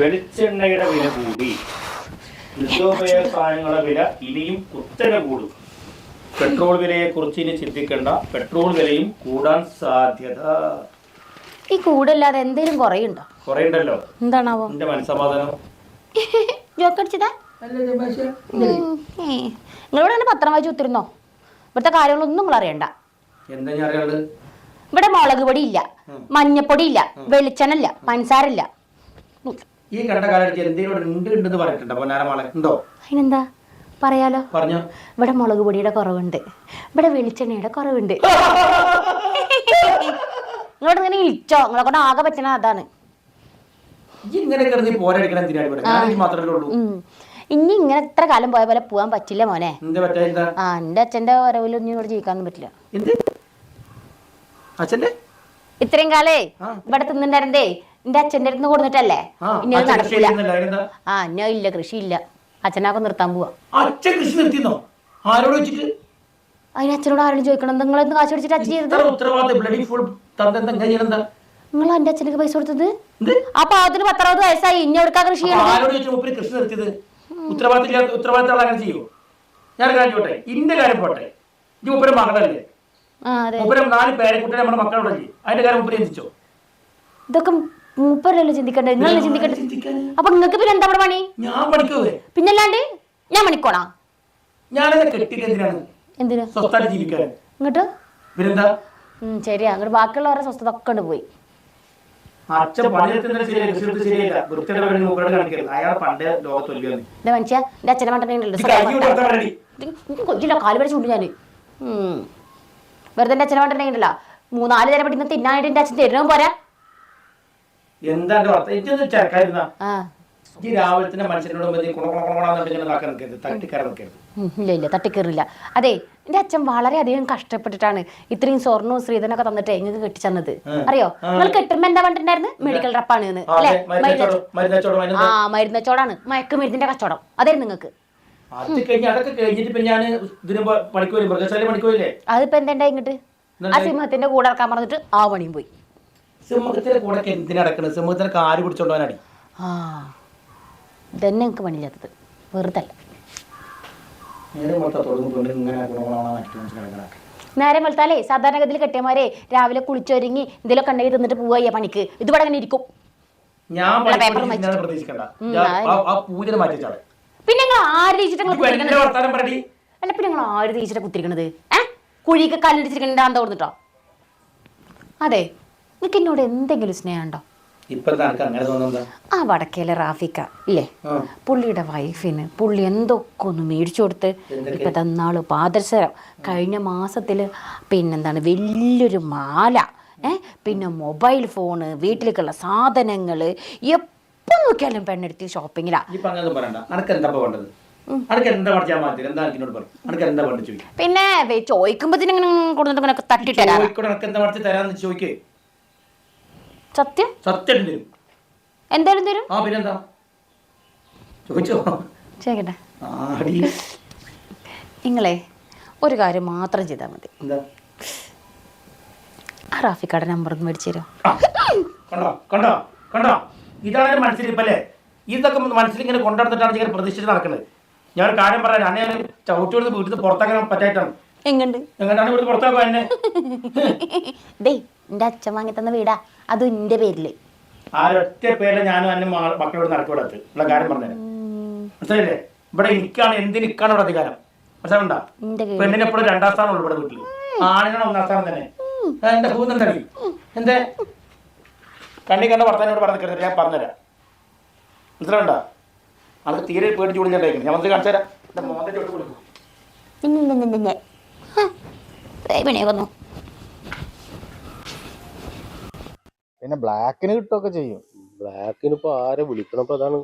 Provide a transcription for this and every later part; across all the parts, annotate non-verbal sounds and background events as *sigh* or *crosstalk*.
വെളിച്ചെണ്ണയുടെ വില കൂടി. നിത്യോപയോഗ സാധനങ്ങളുടെ വില ഇനിയും കുത്തനെ കൂടും. പെട്രോൾ വിലയെ കുറിച്ച് ഇനി ചിന്തിക്കേണ്ട. പെട്രോൾ വിലയും കൂടാൻ സാധ്യത. ഈ കൂടല്ലാതെ എന്തേലും കുറയുണ്ടോ? കുറയുണ്ടല്ലോ. എന്താണാവോ? എന്റെ മനസ്സമാധാനം? *laughs* ജോക്കടിച്ചതാ നിങ്ങളോട് തന്നെ പത്രം വായിച്ചു ഒത്തിരുന്നോ ഇവിടുത്തെ കാര്യങ്ങളൊന്നും നിങ്ങൾ അറിയണ്ട. എന്താ ഞാൻ അറിയാനുള്ളത്? ഇവിടെ മുളക് പൊടി ഇല്ല മഞ്ഞപ്പൊടി ഇല്ല വെളിച്ചെണ്ണ ഇല്ല പഞ്ചസാര ഇല്ല ഈ കണ്ട കാലടിച്ച് എന്തെങ്കിലും ഉണ്ട് ഉണ്ടെന്ന് പറഞ്ഞിട്ടുണ്ടോ? പൊന്നാരമാളെ ഉണ്ടോ? അതിനെന്താ? പറയാലോ. പറഞ്ഞോ. ഇവിടെ മുളക് പൊടിയുടെ കുറവുണ്ട്. ഇവിടെ വെളിച്ചെണ്ണയുടെ കുറവുണ്ട്. *laughs* നിങ്ങളോട് ഇങ്ങനെ ഇളിച്ചോ? നിങ്ങളെ കൊണ്ട് ആകെ പറ്റണ അതാണ്. ഇങ്ങനെ കിടന്ന് പോരടിക്കണം ഇവിടെ? ഞാൻ ഉള്ളൂ. ഇനി ഇങ്ങനെ എത്ര കാലം പോയ പോലെ പോകാൻ പറ്റില്ല മോനെ. ആ എന്റെ അച്ഛന്റെ വരവിലൊന്നും ഇവിടെ ജീവിക്കാനൊന്നും പറ്റില്ല. അച്ഛന്റെ? ഇത്രയും കാലേ. ഇവിടെ തിന്നിണ്ടായിരുന്നേ എന്റെ അച്ഛന്റെ അടുത്ത് കൊടുത്തിട്ടല്ലേ? ഇനി അത് ആ കൃഷി ഇല്ല കൃഷി? ഇല്ല അച്ഛനാക്കെ നിർത്താൻ പോവാ. അച്ഛൻ കൃഷി നിർത്തിന്നോ ആരോട് വെച്ചിട്ട് അതിന് അച്ഛനോട് ആരോടും ചോദിക്കണം? നിങ്ങൾ എന്ത് കാശ് അച്ഛൻ ചെയ്തത്? നിങ്ങൾ എന്റെ അച്ഛനക്ക് പൈസ കൊടുത്തത്? അപ്പൊ അതിന് പാവത്തിന് പത്തറുപത് വയസ്സായി. ഇനി എവിടുക്കാ കൃഷി കൃഷി നിർത്തിയത്? ഉത്തരവാദിത്തം ഇല്ലാത്ത ഉത്തരവാദിത്തം അങ്ങനെ ചെയ്യോ? ഞാൻ ഒരു കാര്യം ചോട്ടെ. ഇന്റെ കാര്യം പോട്ടെ. ഇത് മൂപ്പര് മകളല്ലേ? ആ അതെ. മൂപ്പര് നാല് പേരക്കുട്ടി നമ്മുടെ മക്കളോടല്ലേ അതിന്റെ കാര്യം മൂപ്പര് ചിന്തിച്ചോ ഇതൊക്കെ മൂപ്പരല്ലോ ചിന്തിക്കണ്ടേ? നിങ്ങളല്ലേ ചിന്തിക്കണ്ടേ? അപ്പൊ നിങ്ങൾക്ക് പിന്നെ എന്താ പണി? ഞാൻ പഠിക്കുവേ പിന്നല്ലാണ്ട് ഞാൻ മണിക്കോണാ എന്തിനാണ്? എന്തിനാ? സ്വസ്ഥായിട്ട് ജീവിക്കാൻ. ഇങ്ങോട്ട്? പിന്നെന്താ? ഉം, ശരിയാ. അങ്ങോട്ട് ബാക്കിയുള്ളവരെ സ്വസ്ഥത ഒക്കെ ഉണ്ട് പോയി മനുഷ്യ എന്റെ അച്ഛനെ കാൽ ഞാൻ. വെറുതെ എന്റെ അച്ഛനെ മണ്ടല്ലോ മൂന്നാൽ നേരം പഠിക്കുന്ന തിന്നാനായിട്ട് എന്റെ അച്ഛൻ തരുന്നതും പോരാ. എന്താ എന്റെ വാർത്ത ഇതൊന്നും ചേർക്കാതിരുന്ന ആ. ഈ രാവിലെ തന്നെ മനുഷ്യനോട് മതി നിൽക്കരുത് നിൽക്കരുത് ഇല്ല ഇല്ല തട്ടിക്കേറില്ല അതെ എന്റെ അച്ഛൻ വളരെയധികം കഷ്ടപ്പെട്ടിട്ടാണ് ഇത്രയും സ്വർണവും ശ്രീധനൊക്കെ തന്നിട്ട് എങ്ങനെ കെട്ടിച്ചെന്നത്. അറിയോ? നിങ്ങൾ കെട്ടുമ്പോ എന്താ പറഞ്ഞിട്ടുണ്ടായിരുന്നു മെഡിക്കൽ റപ്പാണ് എന്ന്. ആ, അല്ലേ? ആ മരുന്ന് മരുന്നച്ചോടാണ് മയക്കുമരുന്നിന്റെ കച്ചവടം. അതായിരുന്നു നിങ്ങൾക്ക്. അത് കഴിഞ്ഞ് അതൊക്കെ കഴിഞ്ഞിട്ട് പിന്നെ ഞാൻ ഇതിന് മൃഗശാല അതിപ്പോ എന്താ ഇങ്ങോട്ട്? ആ സിംഹത്തിന്റെ കൂടെ ഇറക്കാൻ പറഞ്ഞിട്ട് ആ പണിയും പോയി. സിംഹത്തിന്റെ കൂടെ എന്തിനാ നടക്കുന്നത് സിംഹത്തിന് കാൽ പിടിച്ചോണ്ടോനടി ആ ഇതന്നെ എനിക്ക് പണിയില്ലാത്തത്. വെറുതെ അല്ല നേരെ വെളുത്താലേ സാധാരണഗതിയിൽ കെട്ടിയമാരെ രാവിലെ കുളിച്ചൊരുങ്ങി ഇതിലൊക്കെ ഉണ്ടെങ്കിൽ തിന്നിട്ട് പോവുക പണിക്ക്. ഇതുപോലെ അങ്ങനെ ഇരിക്കും. ഞാൻ പ്രതീക്ഷിക്കണ്ട. ഞാൻ ആ- ആ പൂജനെ മാറ്റിച്ചാളെ പിന്നെ നിങ്ങൾ ആര് തേച്ചിട്ട് നിങ്ങൾ കുത്തിരിക്കണത് വർത്താനം പറയടി. അല്ല പിന്നെ നിങ്ങൾ ആര് തേച്ചിട്ട് കുത്തിരിക്കണത് ഏ? കുഴിക്ക് കല്ലിടിച്ചിരിക്കണ എന്താ കൊടുത്തിട്ടോ അതെ. നിങ്ങൾക്ക് എന്നോട് എന്തെങ്കിലും സ്നേഹമുണ്ടോ? ആ വടക്കേലെ റാഫിക്ക ഇല്ലേ? പുള്ളിയുടെ വൈഫിന് പുള്ളി എന്തൊക്കെ ഒന്ന് മേടിച്ചു കൊടുത്ത് ഇപ്പം തന്നാൾ പാദസരം. കഴിഞ്ഞ മാസത്തിൽ പിന്നെന്താണ് വലിയൊരു മാല ഏ? പിന്നെ മൊബൈൽ ഫോണ് വീട്ടിലേക്കുള്ള സാധനങ്ങൾ എപ്പോ നോക്കിയാലും പെണ്ണെടുത്ത് ഷോപ്പിങ്ങിലാ. ഇപ്പൊ അങ്ങനെ പറയണ്ട. അനക്ക് എന്താ ഇപ്പൊ വേണ്ടത്? എന്താ പഠിച്ചാൽ മതി എന്താ എനിക്കിനോട് പറയും അനക്ക് എന്താ വേണ്ടത് ചോദിക്കും. പിന്നെ ചോദിക്കുമ്പോ തട്ടിട്ടു കൊടുത്തിട്ട് തട്ടിട്ടരാ ചോദിക്കേ. സത്യം? സത്യം തരും എന്തായാലും തരും ആ പിന്നെന്താ? ചോദിച്ചോ? ചോദിക്കട്ടെ. ആടി. നിങ്ങളെ ഒരു കാര്യം മാത്രം ചെയ്താൽ മതി. എന്താ? ആ റാഫിക്കാടെ നമ്പർ ഒന്ന് മേടിച്ചു തരുമോ? കണ്ടോ കണ്ടോ കണ്ടോ? ഇതാണ് മനസ്സിലിപ്പല്ലേ ഇതൊക്കെ മനസ്സിൽ ഇങ്ങനെ കൊണ്ടുനടന്നിട്ടാണ് ഇങ്ങനെ പ്രതീക്ഷിച്ച് നടക്കുന്നത് ഞാൻ ഒരു കാര്യം പറയാൻ അന്നെ ഞാൻ ചവിട്ടി കൊടുത്ത് വീട്ടിൽ പുറത്താക്കാൻ പറ്റായിട്ടാണ്. എങ്ങണ്ട്? എങ്ങനെയാണ് ഇവിടെ പുറത്താക്കാൻ എന്നെ? *laughs* എന്റെ അച്ഛൻ വാങ്ങി തന്ന വീടാ. അതും എന്റെ ആ പേരിൽ ഞാനും മക്കളോട് നടക്കൂടത്ത് ഉള്ള കാര്യം പറഞ്ഞത് ഇവിടെ എനിക്കാണ് എന്തിന് ഇവിടെ അധികാരം? കീഴിൽ പെണ്ണിന് എപ്പോഴും രണ്ടാം സ്ഥാനം ഉള്ളു ഇവിടെ ആണിനാണ് ഒന്നാം സ്ഥാനം തന്നെ. എന്റെ പോകുന്നുണ്ടടി എന്തേ കണ്ണി കണ്ട വർത്താനോട് പറഞ്ഞു ഞാൻ പറഞ്ഞുതരാം മനസ്സിലാവണ്ട? ആൾക്ക് തീരെ പേടിച്ച് വിളിച്ചിട്ടേക്കണം ഞാൻ വന്നിട്ട് കാണിച്ചു തരാം. മോന്തെ കൊടുക്കും. പിന്നെ ബ്ലാക്കിന് കിട്ടുമൊക്കെ ചെയ്യും. ബ്ലാക്കിന് ഇപ്പൊ ആരെ വിളിക്കണം ഇപ്പൊ അതാണ്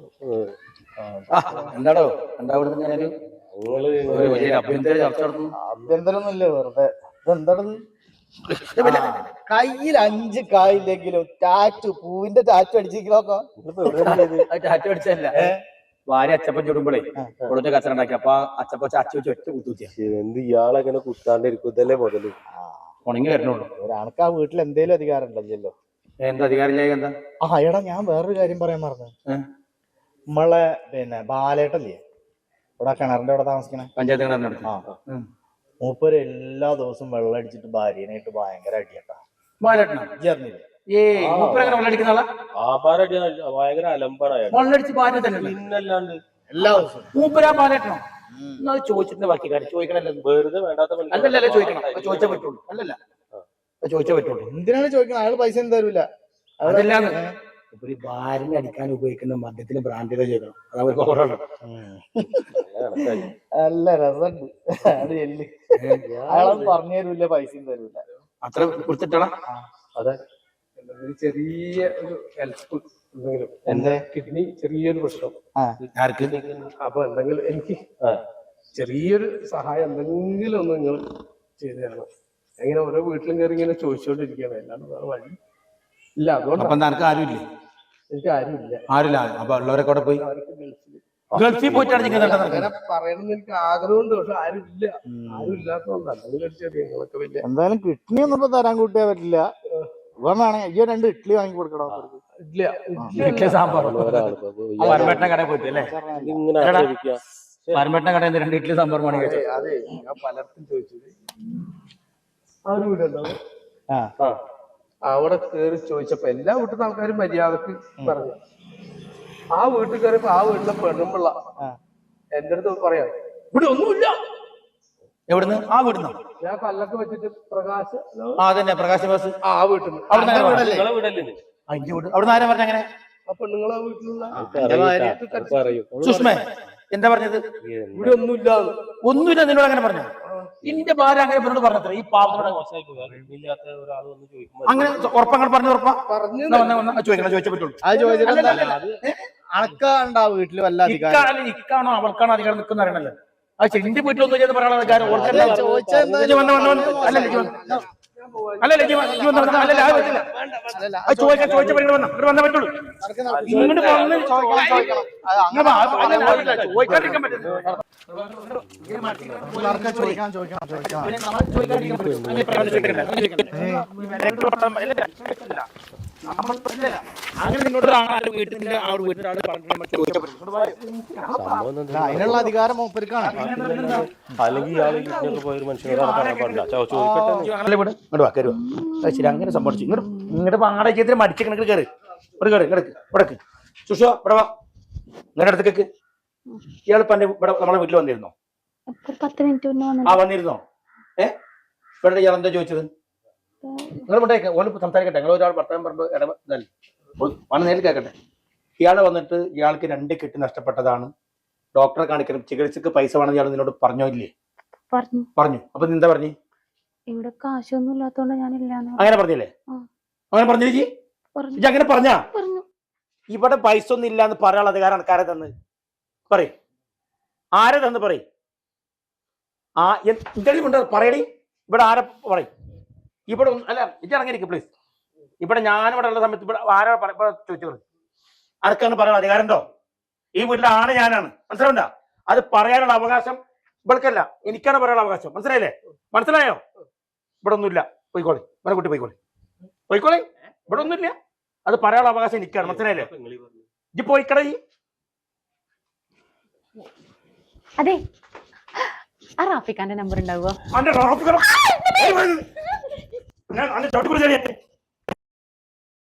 എന്താടോ? എന്താ ഇവിടെ ഞാനൊരു നിങ്ങൾ ഒരു വലിയ അഭ്യന്തര ചർച്ച നടത്തുന്നു ആഭ്യന്തരമൊന്നുമില്ല വെറുതെ. ഇതെന്താണത് കയ്യിൽ അഞ്ച് കായില്ലെങ്കിലും ടാറ്റു പൂവിന്റെ ടാറ്റു അടിച്ചിരിക്കണോക്കോ? ടാറ്റു അടിച്ചല്ല ഭാര്യ അച്ചപ്പൻ ചുടുമ്പോഴേ കൊടുത്ത് കച്ചറ ഉണ്ടാക്കി. അപ്പൊ അച്ചപ്പ ചാച്ചു വെച്ച് ഒറ്റ കുത്തുത്തിയ എന്ത് ഇയാളെങ്ങനെ കുത്താണ്ടിരിക്കും? ഇതല്ലേ മുതൽ. ഉണങ്ങി വരണുള്ളൂ. ഒരാൾക്ക് ആ വീട്ടിൽ എന്തേലും അധികാരം ഉണ്ടല്ലോ. എന്താ അധികാരമില്ലായ എന്താ? ആ എടാ ഞാൻ വേറൊരു കാര്യം പറയാൻ മറന്നു. നമ്മളെ പിന്നെ ബാലേട്ടല്ലേ? ഇവിടെ കിണറിന്റെ അവിടെ താമസിക്കണേ? പഞ്ചായത്ത് ആ. മൂപ്പര് എല്ലാ ദിവസവും വെള്ളം അടിച്ചിട്ട് ഭാര്യനായിട്ട് ഭയങ്കര അടിയട്ടാ. ബാലേട്ടനാ? ഭയങ്കര അലമ്പാണ് എല്ലാ ദിവസവും. മൂപ്പരാ ബാലേട്ടനോ? ചോദിച്ചിട്ട് ബാക്കി കാര്യം. ചോദിക്കണല്ലോ? വെറുതെ വേണ്ടാത്ത ചോദിക്കണം. ചോദിച്ചാൽ ചോദിച്ചേ പറ്റുള്ളൂ. അല്ലല്ല. ചോദിച്ചേ പറ്റുള്ളൂ. എന്തിനാണ് ചോദിക്കുന്നത്? അയാൾ പൈസ ഒന്നും തരൂല. ഭാര്യ? ഒരു ഭാര്യനെ അടിക്കാൻ ഉപയോഗിക്കുന്ന മദ്യത്തിന് ബ്രാൻഡിത. കണക്കായി. നല്ല രസമുണ്ട്. അത് എല്ല് അയാളൊന്നും പറഞ്ഞു തരൂല പൈസയും തരൂല. അത്ര കൊടുത്തിട്ടാ അതെ. ചെറിയ ഒരു ഹെൽപ്പ് എന്തെങ്കിലും. എന്റെ കിഡ്നി ചെറിയൊരു പ്രശ്നം. അപ്പൊ എന്തെങ്കിലും എനിക്ക് ചെറിയൊരു സഹായം എന്തെങ്കിലും ഒന്ന് നിങ്ങൾ ചെയ്തു തരണം. എങ്ങനെ ഓരോ വീട്ടിലും കയറി ഇങ്ങനെ ചോദിച്ചുകൊണ്ടിരിക്കുകയാണ് അല്ലാണ്ട് വേറെ വഴി ഇല്ല. അതുകൊണ്ട് അപ്പൊ നിനക്ക് ആരുമില്ലേ? എനിക്ക് ആരുമില്ല. ആരില്ല അപ്പൊ ഉള്ളവരൊക്കെ അവിടെ പോയി? അവർക്ക് ഗൾഫിൽ ഗൾഫിൽ പോയിട്ടാണ് നിങ്ങൾ അങ്ങനെ പറയണമെന്ന് എനിക്ക് ആഗ്രഹമുണ്ട്. പക്ഷെ ആരുമില്ല. ആരും ഇല്ലാത്തതുകൊണ്ട് എന്തെങ്കിലും ഒരു ചെറിയ വലിയ എന്തായാലും കിഡ്നി ഒന്നും ഇപ്പൊ തരാൻ കൂട്ടിയാ പറ്റില്ല. ഇവൻ വേണമെങ്കിൽ അയ്യോ രണ്ട് ഇഡ്ഡലി വാങ്ങി കൊടുക്കണോ? ഇല്ല. ഇഡ്ഡലി സാമ്പാർ. പരമേട്ടനെ കടയിൽ പോയിട്ട് അല്ലേ? ഇതിങ്ങനെ എടാ. ആക്ഷേപിക്കുക. പരമേട്ടനെ കടയിൽ നിന്ന് രണ്ട് ഇഡ്ഡലി സാമ്പാർ മണി കഴിച്ചു? അതെ. ഞാൻ പലർക്കും ചോദിച്ചത് ആ. അവിടെ കേറി ചോദിച്ചപ്പോ എല്ലാ വീട്ടിൽ ആൾക്കാരും മര്യാദയ്ക്ക് പറഞ്ഞു. ആ വീട്ടിൽ കയറിയപ്പോ ആ വീട്ടിലെ പെണ്ണുമ്പിള്ള. എന്റെ അടുത്ത് പറയാം ഇവിടെ ഒന്നുമില്ല. എവിടുന്ന്? ആ വീടുന്ന്? ഞാൻ കല്ലൊക്കെ വെച്ചിട്ട് പ്രകാശ് ആ തന്നെ പ്രകാശ് ബസ്. ആ വീട്ടിൽ നിന്ന് അവിടുന്ന് ആരാ പറഞ്ഞ അങ്ങനെ? ആ പെണ്ണുങ്ങളെ വീട്ടിലുള്ള. സുഷ്മേ. എന്താ പറഞ്ഞത്? ഇവിടെ ഒന്നുമില്ല ഒന്നുമില്ല നിന്നോട് അങ്ങനെ പറഞ്ഞു ഇന്റെ ഭാര്യ അങ്ങനെ എന്നോട് പറഞ്ഞത്ര ഈ പാവത്തോടെ അങ്ങനെ ഉറപ്പങ്ങൾ പറഞ്ഞു ഉറപ്പാ. പറഞ്ഞു ചോദിക്കണം ചോദിച്ചേ പറ്റുള്ളൂ. അണക്കാണ്ടാ വീട്ടിൽ വല്ല അധികാരം? ഇക്കാണോ അവൾക്കാണോ അധികാരം നിൽക്കുന്ന അറിയണല്ലോ. ആ ചെന്റെ വീട്ടിലൊന്നും ചെയ്ത് പറയാനുള്ള അധികാരം അതെ, ഓർക്കല്ല ചോദിച്ചാ അല്ലല്ല. അല്ലല്ല പറ്റില്ല അത് ചോദിക്കാൻ ചോദിച്ച പരിഗണന വന്ന ഇവിടെ വന്നേ പറ്റുള്ളൂ. ഇങ്ങോട്ട് വന്ന് ചോദിക്കണം, ചോദിക്കണം. അത് ഇങ്ങ് വാ, അത് അല്ലല്ല, അതല്ല, ചോദിക്കാതിരിക്കാൻ പറ്റില്ല ചോദിക്കാം ചോദിക്കാൻ പറ്റില്ല. അതിനുള്ള അധികാരം മൂപ്പർക്കാണ്. അല്ലെങ്കിൽ മനുഷ്യനോട് എന്ന്. അങ്ങനെ ശരി സംഭവിച്ചു. ഇങ്ങോട്ട് ഇങ്ങോട്ട് വാങ്ങാടെ ചെയ്തിട്ട് മടിച്ച ഇങ്ങോട്ട് കയറി ഇവിടെ കയറി കിടക്ക് ഇടയ്ക്ക് സുഷോ ഇവിടെ വാ. നിങ്ങളുടെ അടുത്തേക്ക് ഇയാൾ ഇപ്പൊ ഇവിടെ നമ്മളെ വീട്ടിൽ വന്നിരുന്നോ. ആ വന്നിരുന്നോ? ഏ? ഇവിടെ ഇയാൾ എന്താ ചോദിച്ചത്? നിങ്ങൾ ഇവിടെ ഓൽ സംസാരിക്കട്ടെ? നിങ്ങൾ ഒരാൾ ഭർത്താവ് പറയുമ്പോൾ ഇടപെടൽ വന്ന് നേരിൽ കേൾക്കട്ടെ. ഇയാൾ വന്നിട്ട് ഇയാൾക്ക് രണ്ട് കെട്ട് നഷ്ടപ്പെട്ടതാണ്. ഡോക്ടറെ കാണിക്കണം. ചികിത്സക്ക് പൈസ വേണം ഇയാൾ നിന്നോട് പറഞ്ഞോ ഇല്ലേ? പറഞ്ഞു. പറഞ്ഞു. അപ്പൊ എന്താ പറഞ്ഞു? ഇവിടെ കാശൊന്നും ഇല്ലാത്തോണ്ട് ഞാനില്ല അങ്ങനെ പറഞ്ഞില്ലേ. അങ്ങനെ പറഞ്ഞു ചേച്ചി? പറഞ്ഞു. അങ്ങനെ പറഞ്ഞാ? പറഞ്ഞു. ഇവിടെ പൈസ ഒന്നും ഇല്ല എന്ന് പറയാനുള്ള അധികാരം ആൾക്കാരെ തന്ന്. പറയും. ആരെ തന്ന് പറയും? ആ എന്തെങ്കിലും ഉണ്ടോ പറയടി. ഇവിടെ ആരെ പറയും? ഇവിടെ ഒന്ന് അല്ല ഇത് ഇറങ്ങിയിരിക്കും പ്ലീസ് ഇവിടെ ഞാനിവിടെ ഉള്ള സമയത്ത് ഇവിടെ ആരാ ചോദിച്ചത്? ആർക്കാണ് പറയാനുള്ള അധികാരം ഉണ്ടോ? ഈ വീട്ടിലെ ആണ് ഞാനാണ്. മനസ്സിലാവണ്ട അത് പറയാനുള്ള അവകാശം ഇവൾക്കല്ല. എനിക്കാണ് പറയാനുള്ള അവകാശം. മനസ്സിലായില്ലേ? മനസ്സിലായോ? ഇവിടെ ഒന്നുമില്ല. പോയിക്കോളി. ഇവിടെ കുട്ടി പോയിക്കോളി. പോയിക്കോളി. ഇവിടെ ഒന്നുമില്ല. അത് പറയാനുള്ള അവകാശം എനിക്കാണ്. മനസ്സിലായില്ലേ? ഇജ്ജ് പോയിക്കട ഈ അതെ. ആ റാഫിക്കാന്റെ നമ്പർ ഉണ്ടാവുക నేను అన్ని కూడా చేయండి